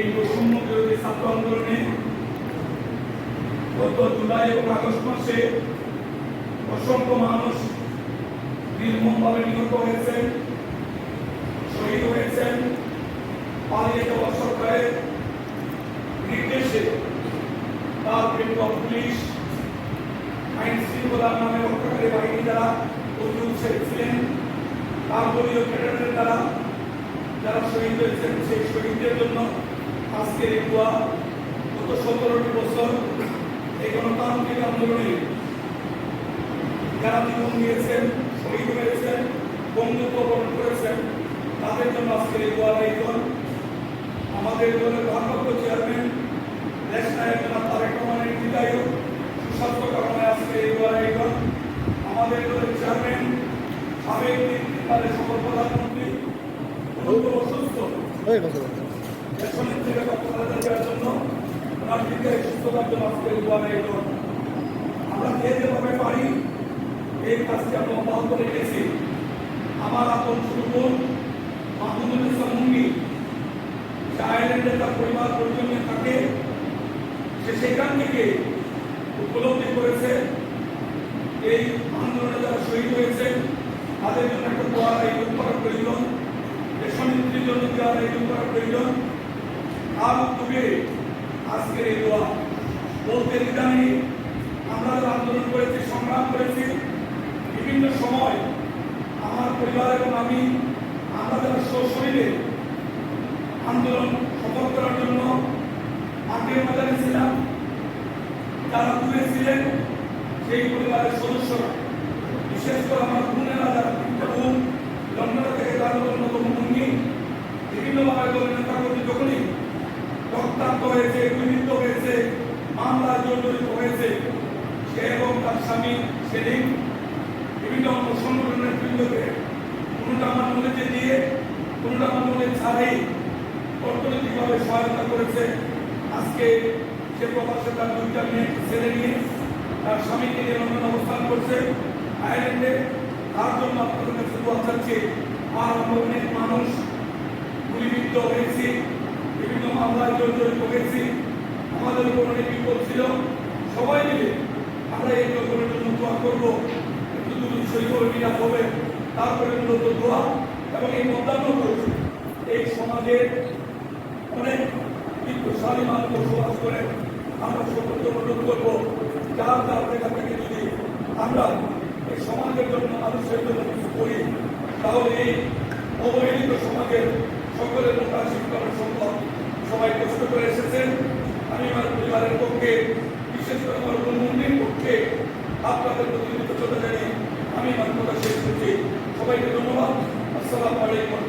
এই বৈষম্য বিরোধী ছাত্র আন্দোলনে গত জুলাই এবং আগস্ট মাসে অসংখ্য মানুষ নির্মমভাবে নিহত হয়েছেন, শহীদ হয়েছেন, পালিয়ে যাওয়া সরকারের নির্দেশে তার বিরুদ্ধে পুলিশ, আইন শৃঙ্খলার নামে রক্ষাকারী বাহিনী যারা অভিযোগ ছেড়েছিলেন, তার দলীয় ক্যাডারের দ্বারা যারা শহীদ হয়েছেন সেই শহীদদের জন্য আজকের এই দোয়া গত সতেরোটি বছর এই গণতান্ত্রিক আন্দোলনে যারা জীবন দিয়েছেন, শহীদ হয়েছেন বন্ধুত্ব বরণ করেছেন, তাদের জন্য আজকের এই আয়োজন আমাদের দলের ভারপ্রাপ্ত চেয়ারম্যান, দেশ নায়ক তারেক রহমানের বিদায়ক সুস্বাস্থ্য কামনায় আজকে এই দোয়ার আয়োজন আমাদের দলের চেয়ারম্যান, সাবেক নেতৃত্বের সকল প্রধানমন্ত্রী অসুস্থ। আমরা যে যেভাবে পারি এই কাজটি আমরা অব্যাহত রেখেছি আমার আপন সুবন মাহমুদুল ইসলাম যে আয়ারল্যান্ডে তার পরিবার পরিজন থাকে সে সেখান থেকে উপলব্ধি করেছে এই আন্দোলনে যারা শহীদ হয়েছে তাদের জন্য একটা দোয়ার আয়োজন করা প্রয়োজন দেশনেত্রীর জন্য দেওয়ার আয়োজন করা প্রয়োজন আর উদ্যোগে আজকের এই দোয়া। বলতে জানি আমরা যারা আন্দোলন করেছি, সংগ্রাম করেছি, বিভিন্ন সময় আমার পরিবার এবং আমি, আমরা যারা সশরীরে আন্দোলন সফল করার জন্য মাঠের ময়দানে ছিলাম, যারা দূরে ছিলেন, সেই পরিবারের সদস্যরা, বিশেষ করে আমার বোনেরা যারা তিনটা বোন লন্ডন থেকে তার অন্যতম ভূমি বিভিন্নভাবে দলের নেতা কর্মী যখনই রক্তাক্ত হয়েছে গুলিবিদ্ধ হয়েছে মামলা জড়িত হয়েছে সে এবং তার স্বামী সেদিন বিভিন্ন সংগঠনের বৃন্দকে কোনোটা আমার মনে দিয়ে, কোনোটা আমার মনে ছাড়াই অর্থনৈতিকভাবে সহায়তা করেছে। আজকে সে প্রবাসে তার দুইটা মেয়ে ছেলে নিয়ে তার স্বামীকে নিয়ে লন্ডন অবস্থান করছে। আয়ারল্যান্ডে তার জন্য আপনাদের কাছে দোয়া আর আমরা অনেক মানুষ গুলিবিদ্ধ হয়েছি, বিভিন্ন মামলায় জড়িত হয়েছি আমাদের উপর অনেক বিপদ ছিল। সবাই মিলে আমরা এই লোকের জন্য দোয়া করব। সই করে বিরাট হবে। তারপরে মূলত দোয়া এবং এই মতান্ন করেছে। এই সমাজের অনেক বিত্তশালী মানুষ বসবাস করে, আমরা সকলকে অনুরোধ করব। যার যার জায়গা থেকে যদি আমরা এই সমাজের জন্য, মানুষের জন্য কিছু করি, তাহলে এই অবহেলিত সমাজের সকলের মুখাশিক করা সম্ভব সবাই কষ্ট করে এসেছেন। আমি আমার পরিবারের পক্ষে বিশেষ করে মন্দির পক্ষে আপনাদের প্রতিনিধিত্ব চলে জানি আমি কথা শেষ করছি। সবাইকে ধন্যবাদ। আসসালামু আলাইকুম।